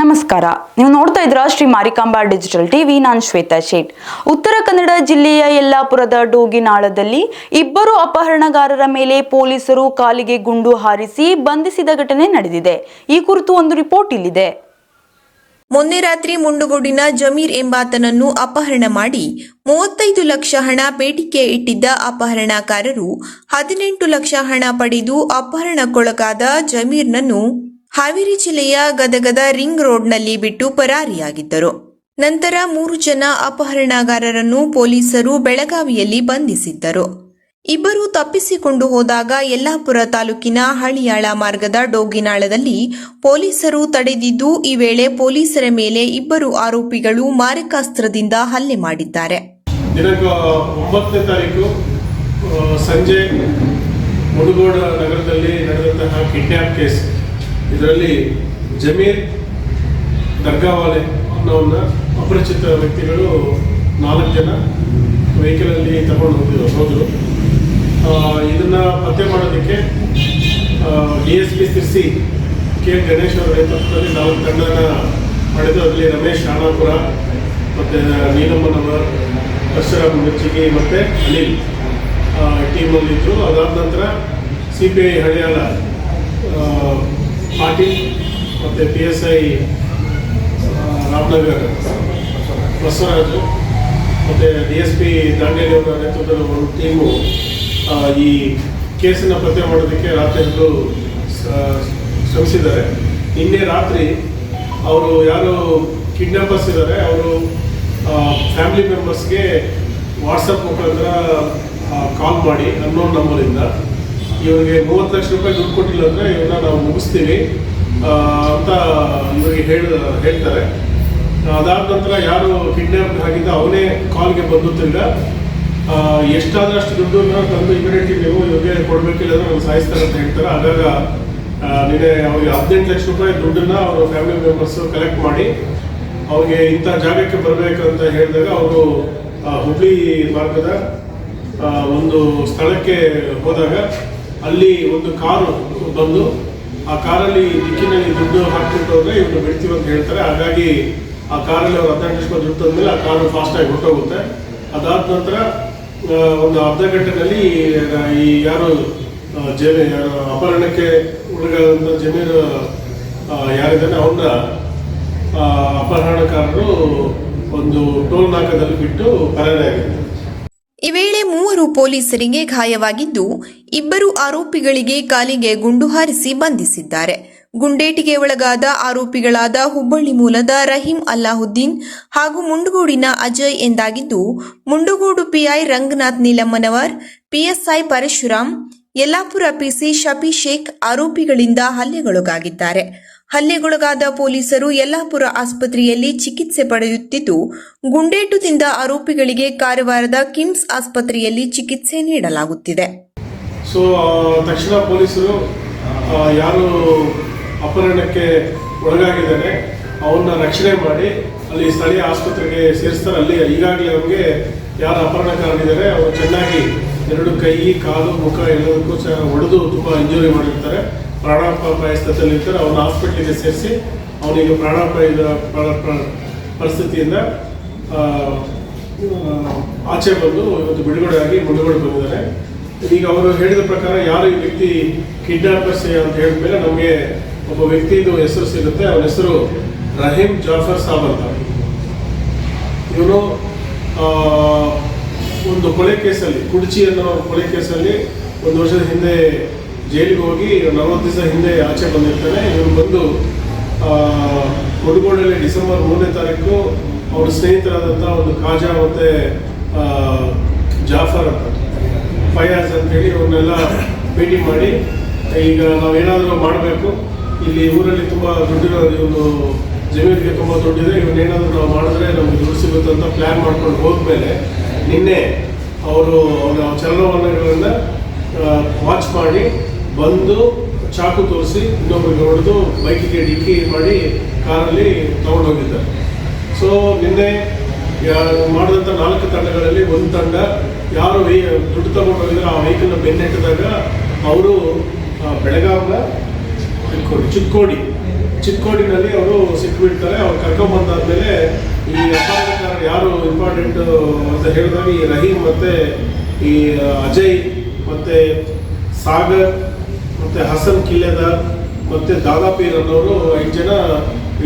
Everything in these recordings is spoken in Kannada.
ನಮಸ್ಕಾರ. ನೀವು ನೋಡ್ತಾ ಇದ್ರ ಶ್ರೀ ಮಾರಿಕಾಂಬಾ ಡಿಜಿಟಲ್ ಟಿವಿ, ನಾನು ಶ್ವೇತಾ ಶೇಟ್. ಉತ್ತರ ಕನ್ನಡ ಜಿಲ್ಲೆಯ ಯಲ್ಲಾಪುರದ ಡೋಗಿನಾಳದಲ್ಲಿ ಇಬ್ಬರು ಅಪಹರಣಗಾರರ ಮೇಲೆ ಪೊಲೀಸರು ಕಾಲಿಗೆ ಗುಂಡು ಹಾರಿಸಿ ಬಂಧಿಸಿದ ಘಟನೆ ನಡೆದಿದೆ. ಈ ಕುರಿತು ಒಂದು ರಿಪೋರ್ಟ್ ಇಲ್ಲಿದೆ. ಮೊನ್ನೆ ರಾತ್ರಿ ಮುಂಡುಗೋಡಿನ ಜಮೀರ್ ಎಂಬಾತನನ್ನು ಅಪಹರಣ ಮಾಡಿ ಮೂವತ್ತೈದು ಲಕ್ಷ ಹಣ ಬೇಡಿಕೆ ಇಟ್ಟಿದ್ದ ಅಪಹರಣಕಾರರು ಹದಿನೆಂಟು ಲಕ್ಷ ಹಣ ಪಡೆದು ಅಪಹರಣಕ್ಕೊಳಗಾದ ಜಮೀರ್ನನ್ನು ಹಾವೇರಿ ಜಿಲ್ಲೆಯ ಗದಗದ ರಿಂಗ್ ರೋಡ್ನಲ್ಲಿ ಬಿಟ್ಟು ಪರಾರಿಯಾಗಿದ್ದರು. ನಂತರ ಮೂರು ಜನ ಅಪಹರಣಗಾರರನ್ನು ಪೊಲೀಸರು ಬೆಳಗಾವಿಯಲ್ಲಿ ಬಂಧಿಸಿದ್ದರು. ಇಬ್ಬರು ತಪ್ಪಿಸಿಕೊಂಡು ಹೋದಾಗ ಯಲ್ಲಾಪುರ ತಾಲೂಕಿನ ಹಳಿಯಾಳ ಮಾರ್ಗದ ಡೋಗಿನಾಳದಲ್ಲಿ ಪೊಲೀಸರು ತಡೆದಿದ್ದು, ಈ ವೇಳೆ ಪೊಲೀಸರ ಮೇಲೆ ಇಬ್ಬರು ಆರೋಪಿಗಳು ಮಾರಕಾಸ್ತ್ರದಿಂದ ಹಲ್ಲೆ ಮಾಡಿದ್ದಾರೆ. ದಿನಾಂಕ ಒಂಬತ್ತನೇ ತಾರೀಕು ಸಂಜೆ ಮುಡುಗೋಡ ನಗರದಲ್ಲಿ ನಡೆದಂತಹ ಕಿಡ್ನ್ಯಾಪ್ ಕೇಸ್. ಇದರಲ್ಲಿ ಜಮೀರ್ ದರ್ಗಾವಾಲೆ ಅನ್ನೋನ್ನ ಅಪರಿಚಿತ ವ್ಯಕ್ತಿಗಳು ನಾಲ್ಕು ಜನ ವೆಹಿಕಲಲ್ಲಿ ತಗೊಂಡು ಹೋಗಿದ್ರು ಹೋದರು. ಇದನ್ನು ಪತ್ತೆ ಮಾಡೋದಕ್ಕೆ D S P Sirsi K Ganesh ಅವರ ನೇತೃತ್ವದಲ್ಲಿ ನಾವು ತಂಡನ ಪಡೆದು ಅದರಲ್ಲಿ ರಮೇಶ್ ಶಾಣಾಪುರ ಮತ್ತು ನೀಲಮ್ಮನವರ್ ಪರಶುರಾಮ್ ಮಿರ್ಚಿಗಿ ಮತ್ತು ಅನಿಲ್ ಟೀಮಲ್ಲಿದ್ದರು ಅದಾದ ನಂತರ ಸಿ ಪಿ ಐ ಆ, ಪಾಟೀಲ್ ಮತ್ತು P S I Ramanagar, Basavaraju ಮತ್ತು ಡಿ ಎಸ್ ಪಿ ದಾಂಡೇಲಿ ಅವರ ನೇತೃತ್ವದ ಒಂದು ಟೀಮು ಈ ಕೇಸನ್ನು ಪತ್ತೆ ಮಾಡೋದಕ್ಕೆ ರಾತ್ರಿಗಳು ಶ್ರಮಿಸಿದ್ದಾರೆ. ನಿನ್ನೆ ರಾತ್ರಿ ಅವರು ಯಾರು ಕಿಡ್ನಾಪರ್ಸ್ ಇದ್ದಾರೆ, ಅವರು ಫ್ಯಾಮಿಲಿ ಮೆಂಬರ್ಸ್ಗೆ ವಾಟ್ಸಪ್ ಮುಖಾಂತರ ಕಾಲ್ ಮಾಡಿ ಅನ್ನೋನ್ ನಂಬರಿಂದ ಇವರಿಗೆ ಮೂವತ್ತು ಲಕ್ಷ ರೂಪಾಯಿ ದುಡ್ಡು ಕೊಟ್ಟಿಲ್ಲ ಅಂದರೆ ಇವನ್ನ ನಾವು ಮುಗಿಸ್ತೀವಿ. ಅಂತ ಇವರಿಗೆ ಹೇಳ, ಹೇಳ್ತಾರೆ. ಅದಾದ ನಂತರ ಯಾರು ಕಿಡ್ನಾಪ್ ಆಗಿದ್ದ ಅವನೇ ಕಾಲ್ಗೆ ಬಂದು ತಿರ್ಗ ಎಷ್ಟಾದಷ್ಟು ದುಡ್ಡನ್ನ ತಂದು ಇಮಿಡಿಯೇಟ್ಲಿ ನೀವು ಇವ್ರಿಗೆ ಕೊಡಬೇಕಿಲ್ಲ ನಾನು ಸಾಯಿಸ್ತಾರೆ ಅಂತ ಹೇಳ್ತಾರೆ. ಆಗಾಗ ನಿನ್ನೆ ಅವ್ರಿಗೆ ಹದಿನೆಂಟು ಲಕ್ಷ ರೂಪಾಯಿ ದುಡ್ಡನ್ನ ಅವರ ಫ್ಯಾಮಿಲಿ ಮೆಂಬರ್ಸ್ ಕಲೆಕ್ಟ್ ಮಾಡಿ ಅವ್ರಿಗೆ ಇಂಥ ಜಾಗಕ್ಕೆ ಬರಬೇಕು ಅಂತ ಹೇಳಿದಾಗ ಅವರು ಹುಬ್ಳಿ ಮಾರ್ಗದ ಒಂದು ಸ್ಥಳಕ್ಕೆ ಹೋದಾಗ ಅಲ್ಲಿ ಒಂದು ಕಾರು ಬಂದು, ಆ ಕಾರಲ್ಲಿ ದಿಕ್ಕಿನಲ್ಲಿ ದುಡ್ಡು ಹಾಕ್ಬಿಟ್ಟು ಹೋದ್ರೆ ಇವ್ರು ಬಿಡ್ತೀವಿ ಅಂತ ಹೇಳ್ತಾರೆ. ಹಾಗಾಗಿ ಆ ಕಾರಲ್ಲಿ ಅವ್ರು ಅರ್ಧ ಲಕ್ಷ ದುಡ್ಡು ತಂದ್ಮೇಲೆ ಆ ಕಾರು ಫಾಸ್ಟಾಗಿ ಹೊರಟೋಗುತ್ತೆ. ಅದಾದ ನಂತರ ಒಂದು ಅರ್ಧ ಗಂಟೆನಲ್ಲಿ ಈ ಯಾರು ಜಮೀನು ಯಾರು ಅಪಹರಣಕ್ಕೆ ಒಳಗಾದಂಥ ಜಮೀನು ಯಾರಿದ್ದಾನೆ, ಅವನ್ನ ಅಪಹರಣಕಾರರು ಒಂದು ಟೋಲ್ ನಾಕದಲ್ಲಿ ಬಿಟ್ಟು ಪರಾರಿಯಾಗಿದ್ದಾರೆ. ಈ ವೇಳೆ ಮೂವರು ಪೊಲೀಸರಿಗೆ ಗಾಯವಾಗಿದ್ದು, ಇಬ್ಬರು ಆರೋಪಿಗಳಿಗೆ ಕಾಲಿಗೆ ಗುಂಡು ಹಾರಿಸಿ ಬಂಧಿಸಿದ್ದಾರೆ. ಗುಂಡೇಟಿಗೆ ಒಳಗಾದ ಆರೋಪಿಗಳಾದ ಹುಬ್ಬಳ್ಳಿ ಮೂಲದ ರಹೀಂ ಅಲ್ಲಾಹುದ್ದೀನ್ ಹಾಗೂ ಮುಂಡಗೋಡಿನ Ajay ಎಂದಾಗಿದ್ದು, Mundgod PI Ranganath Neelammanavar, PSI Parashuram, Yellapur PC Shafi Sheikh ಆರೋಪಿಗಳಿಂದ ಹಲ್ಲೆಗೊಳಗಾಗಿದ್ದಾರೆ. ಹಲ್ಲೆಗೊಳಗಾದ ಪೊಲೀಸರು ಯಲ್ಲಾಪುರ ಆಸ್ಪತ್ರೆಯಲ್ಲಿ ಚಿಕಿತ್ಸೆ ಪಡೆಯುತ್ತಿದ್ದು ಗುಂಡೇಟು ತಿಂದ ಆರೋಪಿಗಳಿಗೆ ಕಾರವಾರದ ಕಿಮ್ಸ್ ಆಸ್ಪತ್ರೆಯಲ್ಲಿ ಚಿಕಿತ್ಸೆ ನೀಡಲಾಗುತ್ತಿದೆ. ಸೊ ತಕ್ಷಣ ಪೊಲೀಸರು ಯಾರು ಅಪಹರಣಕ್ಕೆ ಒಳಗಾಗಿದ್ದಾರೆ, ಅವನ್ನ ರಕ್ಷಣೆ ಮಾಡಿ, ಅಲ್ಲಿ ಸ್ಥಳೀಯ ಆಸ್ಪತ್ರೆಗೆ ಸೇರಿಸ್ತಾರೆ. ಅಲ್ಲಿ ಈಗಾಗಲೇ ಅವ್ರಿಗೆ ಯಾರು ಅಪಹರಣಕಾರರಿದ್ದಾರೆ, ಅವರು ಚೆನ್ನಾಗಿ ಎರಡು ಕೈ, ಕಾಲು, ಮುಖ ಎಲ್ಲದಕ್ಕೂ ಸಹ ಹೊಡೆದು ತುಂಬ ಇಂಜುರಿ ಮಾಡಿರ್ತಾರೆ. ಪ್ರಾಣಾಪಾಯ ಸ್ಥಿತಿಯಲ್ಲಿ ಇರ್ತಾರೆ ಅವನ್ನ ಹಾಸ್ಪಿಟ್ಲಿಗೆ ಸೇರಿಸಿ ಅವನಿಗೆ ಪ್ರಾಣಾಪಾಯದ ಪ್ರ- ಪ್ರ- ಪರಿಸ್ಥಿತಿಯಿಂದ ಆಚೆ ಬಂದು ಇವತ್ತು ಬಿಡುಗಡೆ ಆಗಿ ಬಿಡುಗಡೆ ಬಂದಿದ್ದಾರೆ. ಈಗ ಅವರು ಹೇಳಿದ ಪ್ರಕಾರ ಯಾರು ಈ ವ್ಯಕ್ತಿ ಕಿಡ್ನಾಪರ್ಸ್ ಅಂತ ಹೇಳಿದ್ಮೇಲೆ ನಮಗೆ ಒಬ್ಬ ವ್ಯಕ್ತಿದು ಹೆಸರು ಸಿಗುತ್ತೆ, ಅವನ ಹೆಸರು ರಹೀಂ ಜಾಫರ್ ಸಾಬ್ ಅಂತ. ಇವನು ಒಂದು ಕೊಲೆ ಕೇಸಲ್ಲಿ, ಕುಡ್ಚಿ ಅನ್ನೋ ಕೊಲೆ ಕೇಸಲ್ಲಿ ಒಂದು ವರ್ಷದ ಹಿಂದೆ ಜೈಲಿಗೆ ಹೋಗಿ ನಲವತ್ತು ದಿವಸ ಹಿಂದೆ ಆಚೆ ಬಂದಿರ್ತಾನೆ. ಇವನು ಬಂದು ಕೊಡುಗೋಡಲ್ಲಿ ಡಿಸೆಂಬರ್ ಮೂರನೇ ತಾರೀಕು ಅವ್ರ ಸ್ನೇಹಿತರಾದಂಥ ಒಂದು ಖಾಜಾ ಮತ್ತು ಜಾಫರ್ ಅಂತ ಫಯಾಜ್ ಅಂತೇಳಿ ಅವ್ರನ್ನೆಲ್ಲ ಭೇಟಿ ಮಾಡಿ, ಈಗ ನಾವೇನಾದರೂ ಮಾಡಬೇಕು. ಇಲ್ಲಿ ಊರಲ್ಲಿ ತುಂಬ ದುಡ್ಡಿರೋ ಒಂದು ಜಮೀನಿಗೆ ತುಂಬ ದುಡ್ಡಿದೆ. ಇವನ್ನೇನಾದರೂ ನಾವು ಮಾಡಿದ್ರೆ ನಮಗೆ ದುಡ್ಡು ಸಿಗುತ್ತೆ ಅಂತ ಪ್ಲ್ಯಾನ್ ಮಾಡ್ಕೊಂಡು ಹೋದ್ಮೇಲೆ ನಿನ್ನೆ ಅವರು ಅವರ ಚಲನವಲನಗಳನ್ನು ವಾಚ್ ಮಾಡಿ ಬಂದು ಚಾಕು ತೋರಿಸಿ ಇನ್ನೊಬ್ಬರಿಗೆ ಹೊಡೆದು ಬೈಕಿಗೆ ಡಿಕ್ಕಿ ಮಾಡಿ ಕಾರಲ್ಲಿ ತಗೊಂಡೋಗಿದ್ದಾರೆ ಸೊ ನಿನ್ನೆ ಮಾಡಿದಂಥ ನಾಲ್ಕು ತಂಡಗಳಲ್ಲಿ ಒಂದು ತಂಡ ಯಾರು ವೈ ದುಡ್ಡು ತಗೊಂಡು ಹೋಗಿದ್ರೆ, ಆ ವೆಹಿಕಲ್ನ ಬೆನ್ನೆಟ್ಟಿದಾಗ ಅವರು ಬೆಳಗಾವಿನ ಚಿಕ್ಕೋಡಿ ಚಿಕ್ಕೋಡಿ. ಚಿಕ್ಕೋಡಿನಲ್ಲಿ ಅವರು ಸಿಕ್ಕಿಬಿಡ್ತಾರೆ ಅವ್ರು ಕರ್ಕೊಂಬಂದಾದ್ಮೇಲೆ ಈ ಅಪರಾಧಕಾರ ಯಾರು ಇಂಪಾರ್ಟೆಂಟ್ ಅಂತ ಹೇಳಿದಾಗ ಈ ರಹೀಮ್ ಮತ್ತು ಈ ಅಜಯ್ ಮತ್ತು ಸಾಗರ್ ಮತ್ತೆ ಹಸನ್ ಕಿಲ್ಲೆದ ಮತ್ತೆ ದಾದಾಪೀರ್ ಅನ್ನೋರು ಐದು ಜನ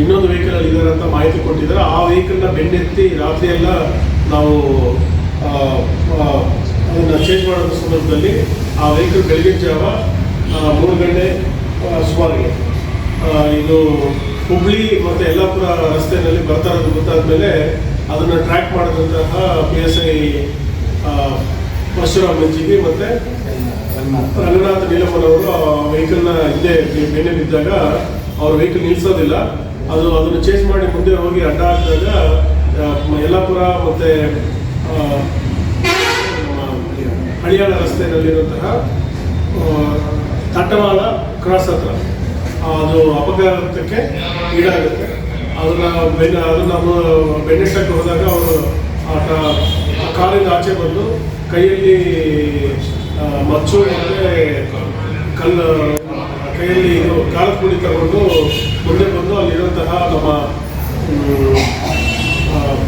ಇನ್ನೊಂದು ವೆಹಿಕಲ್ ಅಲ್ಲಿ ಇದ್ದಾರೆ ಅಂತ ಮಾಹಿತಿ ಕೊಟ್ಟಿದ್ದಾರೆ. ಆ ವೆಹಿಕಲ್ನ ಬೆನ್ನೆತ್ತಿ ರಾತ್ರಿ ಎಲ್ಲ ನಾವು ಅದನ್ನ ಚೇಂಜ್ ಮಾಡೋ ಸಂದರ್ಭದಲ್ಲಿ ಆ ವೆಹಿಕಲ್ ಬೆಳಗಿನ ಜಾವ ಮೂರು ಗಂಟೆ ಸುಮಾರಿಗೆ. ಇದು ಹುಬ್ಳಿ ಮತ್ತು ಯಲ್ಲಾಪುರ ರಸ್ತೆಯಲ್ಲಿ ಬರ್ತಾ ಇರೋದು ಗೊತ್ತಾದ್ಮೇಲೆ ಅದನ್ನು ಟ್ರ್ಯಾಕ್ ಮಾಡಿದಂತಹ ಪಿ ಎಸ್ ಐ ಪರಶುರಾಮ್ ಮಂಜಿಗೆ ಮತ್ತು ರಂಗನಾಥ್ ನೀಲಮ್ಮನವರು, ಆ ನ ಹಿಂದೆ ಮೇಲೆ ಬಿದ್ದಾಗ ಅವ್ರ ವೆಹಿಕಲ್ ನಿಲ್ಲಿಸೋದಿಲ್ಲ ಅದು ಅದನ್ನು ಚೇಂಜ್ ಮಾಡಿ ಮುಂದೆ ಹೋಗಿ ಅಡ್ಡ ಹಾಕಿದಾಗ ಯಲ್ಲಾಪುರ ಮತ್ತು ಹಳಿಯಾಳ ರಸ್ತೆಯಲ್ಲಿರುವಂತಹ ತಟ್ಟವಾಳ ಕ್ರಾಸ್ ಹತ್ರ. ಅದು ಅಪಘಾತಕ್ಕೆ ಈಡಾಗುತ್ತೆ. ಅದನ್ನ ಬೆನ್ನ ಅದನ್ನ ಬೆನ್ನೆಟ್ಟಕ್ಕೆ ಹೋದಾಗ ಅವರು ಆ ಕ- ಆ ಕಾರಿಂದ ಆಚೆ ಬಂದು ಕೈಯಲ್ಲಿ ಮಚ್ಚು ಮತ್ತು ಕಲ್ಲು, ಕೈಯಲ್ಲಿ ಇದು ಕಾಲ ಪುಡಿ ತಗೊಂಡು ಮುಂದೆ ಬಂದು ಅಲ್ಲಿರುವಂತಹ ನಮ್ಮ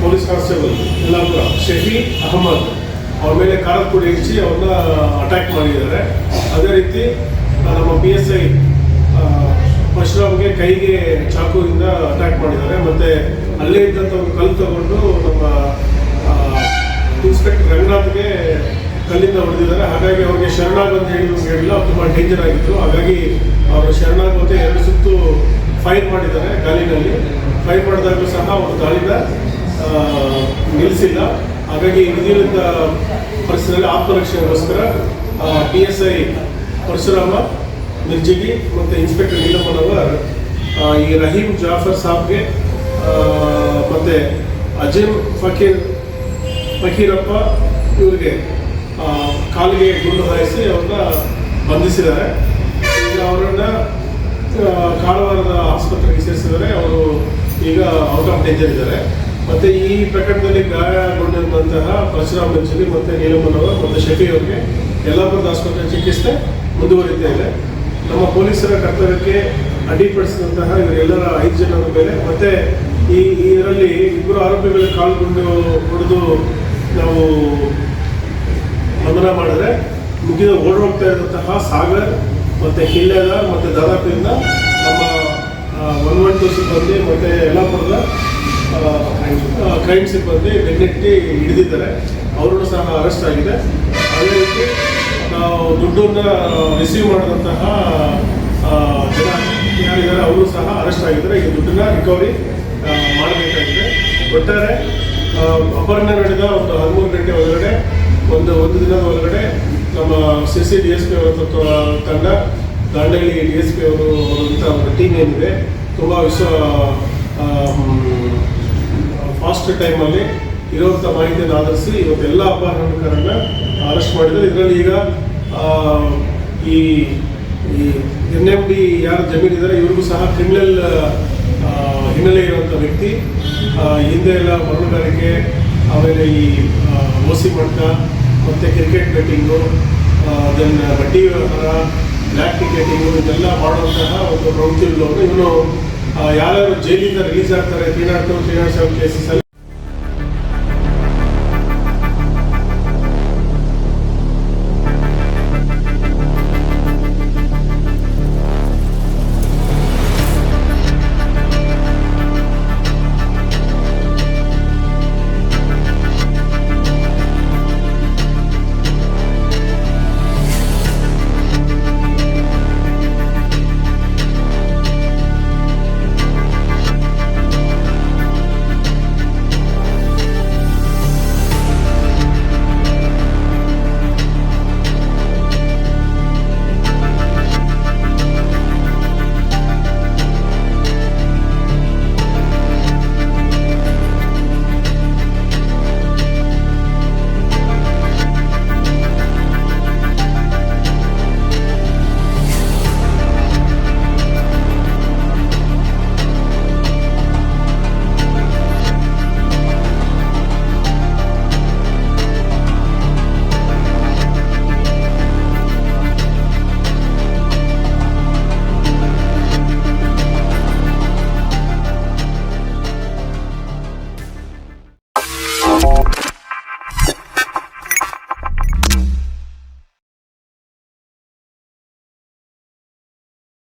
ಪೊಲೀಸ್ ಕಾನ್ಸ್ಟೇಬಲ್ ಎಲ್ಲ ಶಫಿ ಅಹಮದ್ ಅವ್ರ ಮೇಲೆ ಕಾಲ ಪುಡಿ ಹೆಚ್ಚಿ ಅವ್ರನ್ನ ಅಟ್ಯಾಕ್ ಮಾಡಿದ್ದಾರೆ. ಅದೇ ರೀತಿ ನಮ್ಮ ಪಿ ಎಸ್ ಐ ಪರಶುರಾಮ್ಗೆ ಕೈಗೆ ಚಾಕುವಿಂದ ಅಟ್ಯಾಕ್ ಮಾಡಿದ್ದಾರೆ. ಮತ್ತೆ ಅಲ್ಲೇ ಇದ್ದಂಥ ಒಂದು ಕಲ್ಲು ತಗೊಂಡು ನಮ್ಮ ಇನ್ಸ್ಪೆಕ್ಟರ್ ರಂಗನಾಥ್ಗೆ ಕಲ್ಲಿಂದ ಹೊಡೆದಿದ್ದಾರೆ. ಹಾಗಾಗಿ ಅವ್ರಿಗೆ ಶರಣಾಗ್ ಅಂತ ಹೇಳಿ ಹೇಳಿಲ್ಲ. ತುಂಬ ಡೇಂಜರ್ ಆಗಿತ್ತು ಹಾಗಾಗಿ ಅವರು ಶರಣಾಗ್ ಮತ್ತೆ ಎರಡು ಸುತ್ತು ಫೈರ್ ಮಾಡಿದ್ದಾರೆ ಗಾಲಿನಲ್ಲಿ. ಫೈರ್ ಮಾಡಿದಾಗಲೂ ಸಹ ಅವರು ಗಾಳಿನ ಆ, ನಿಲ್ಲಿಸಿಲ್ಲ. ಹಾಗಾಗಿ ವಿಧಿಲಿಂದ ಪರಿಸರದಲ್ಲಿ ಆತ್ಮರಕ್ಷಣೆಗೋಸ್ಕರ P S I Parashurama Mirjigi ಮತ್ತು ಇನ್ಸ್ಪೆಕ್ಟರ್ ನೀಲಮ್ಮನವರ್ ಈ ರಹೀಂ ಜಾಫರ್ ಸಾಬ್ಗೆ ಮತ್ತೆ ಅಜಿಮ್ ಫಕೀರ್ ಫಕೀರಪ್ಪ ಇವರಿಗೆ ಕಾಲಿಗೆ ಗುಂಡು ಹಾಯಿಸಿ ಅವ್ರನ್ನ ಬಂಧಿಸಿದ್ದಾರೆ. ಈಗ ಅವರನ್ನ ಕಾರವಾರದ ಆಸ್ಪತ್ರೆಗೆ ಸೇರಿಸಿದರೆ ಅವರು ಈಗ ಔಟ್ ಆಫ್ ಡೇಂಜರ್ ಇದ್ದಾರೆ. ಮತ್ತೆ ಈ ಪ್ರಕರಣದಲ್ಲಿ ಗಾಯಗೊಂಡಿರುವಂತಹ ಪರಶುರಾಮ್ ಮತ್ತು ಮತ್ತೆ ನೀಲಮ್ಮನವರು ಮತ್ತೆ ಶೆಟ್ಟಿ ಅವರಿಗೆ ಯಲ್ಲಾಪುರದ ಆಸ್ಪತ್ರೆ ಚಿಕಿತ್ಸೆ ಮುಂದುವರಿತಾ ಇದೆ. ನಮ್ಮ ಪೊಲೀಸರ ಕರ್ತವ್ಯಕ್ಕೆ ಅಡ್ಡಿಪಡಿಸಿದಂತಹ ಇವರೆಲ್ಲರ ಐದು ಜನರ ಮೇಲೆ ಮತ್ತೆ ಈ ಇದರಲ್ಲಿ ಇಬ್ಬರು ಆರೋಪಿಗಳ ಕಾಲ್ಗೊಂಡು ಹೊಡೆದು ನಾವು ಬಂಧನ ಮಾಡಿದ್ರೆ ಮುಗಿದ ಹೋಗ್ತಾ ಇರುವಂತಹ ಸಾಗರ್ ಮತ್ತೆ ಹಿಲ್ಲೆದಾರ್ ಮತ್ತೆ ದಾದಾಪಿಂದ ನಮ್ಮ ಒನ್ ಒನ್ ಟು ಸಿಬ್ಬಂದಿ ಮತ್ತು ಯಲ್ಲಾಪುರದ ಕ್ರೈಮ್ ಸಿಬ್ಬಂದಿ ಬೆನ್ನೆಟ್ಟಿ ಹಿಡಿದಿದ್ದಾರೆ. ಅವರನ್ನು ಸಹ ಅರೆಸ್ಟ್ ಆಗಿದೆ. ಅದೇ ರೀತಿ ನಾವು ದುಡ್ಡನ್ನ ರಿಸೀವ್ ಮಾಡಿದಂತಹ ಜನ ಯಾರಿದ್ದಾರೆ, ಅವರು ಸಹ ಅರೆಸ್ಟ್ ಆಗಿದ್ದಾರೆ. ಈ ದುಡ್ಡನ್ನ ರಿಕವರಿ ಮಾಡಬೇಕಾಗಿದೆ ಒಟ್ಟಾರೆ ಅಪರ್ಣ ನಡೆದ ಒಂದು ಹದಿಮೂರು ಗಂಟೆ ಒಳಗಡೆ, ಒಂದು ಒಂದು ದಿನದ ಒಳಗಡೆ ನಮ್ಮ C C D S P ಅವರ ತಂಡ, ದಾಂಡೇಲಿ ಡಿ ಎಸ್ ಪಿ ಅವರು ಅಂತ ಒಂದು ಟೀಮ್ ಏನಿದೆ, ತುಂಬ ವಿಶ್ವ ಫಾಸ್ಟ್ ಟೈಮಲ್ಲಿ ಇರುವಂಥ ಮಾಹಿತಿಯನ್ನು ಆಧರಿಸಿ ಇವತ್ತೆಲ್ಲ ಅಪಹರಣಕಾರರನ್ನ ಅರೆಸ್ಟ್ ಮಾಡಿದ್ರು. ಇದರಲ್ಲಿ ಈಗ ಈ ಎನ್ ಎಂ ಡಿ ಯಾರು ಜಮೀನಿದ್ದಾರೆ, ಇವ್ರಿಗೂ ಸಹ ಕ್ರಿಮಿನಲ್ ಹಿನ್ನೆಲೆ ಇರುವಂಥ ವ್ಯಕ್ತಿ ಹಿಂದೆ ಎಲ್ಲ ಮರಳುಗಾರಿಕೆ, ಆಮೇಲೆ ಈ ಓಸಿ ಮಟ್ಟ, ಮತ್ತು ಕ್ರಿಕೆಟ್ ಬೆಟ್ಟಿಂಗು ದೆನ್ ಬಡ್ಡಿ ವ್ಯವಹಾರ ಬ್ಲ್ಯಾಕ್ ಟಿಕೆಟಿಂಗು ಇದೆಲ್ಲ ಮಾಡುವಂತಹ ಒಂದು ಪ್ರವೃತ್ತಿ ಇವನು ಯಾರ್ಯಾರು ಜೈಲಿಂದ ರಿಲೀಸ್ ಆಗ್ತಾರೆ three nought two three seven ಕೇಸಸಲ್ಲಿ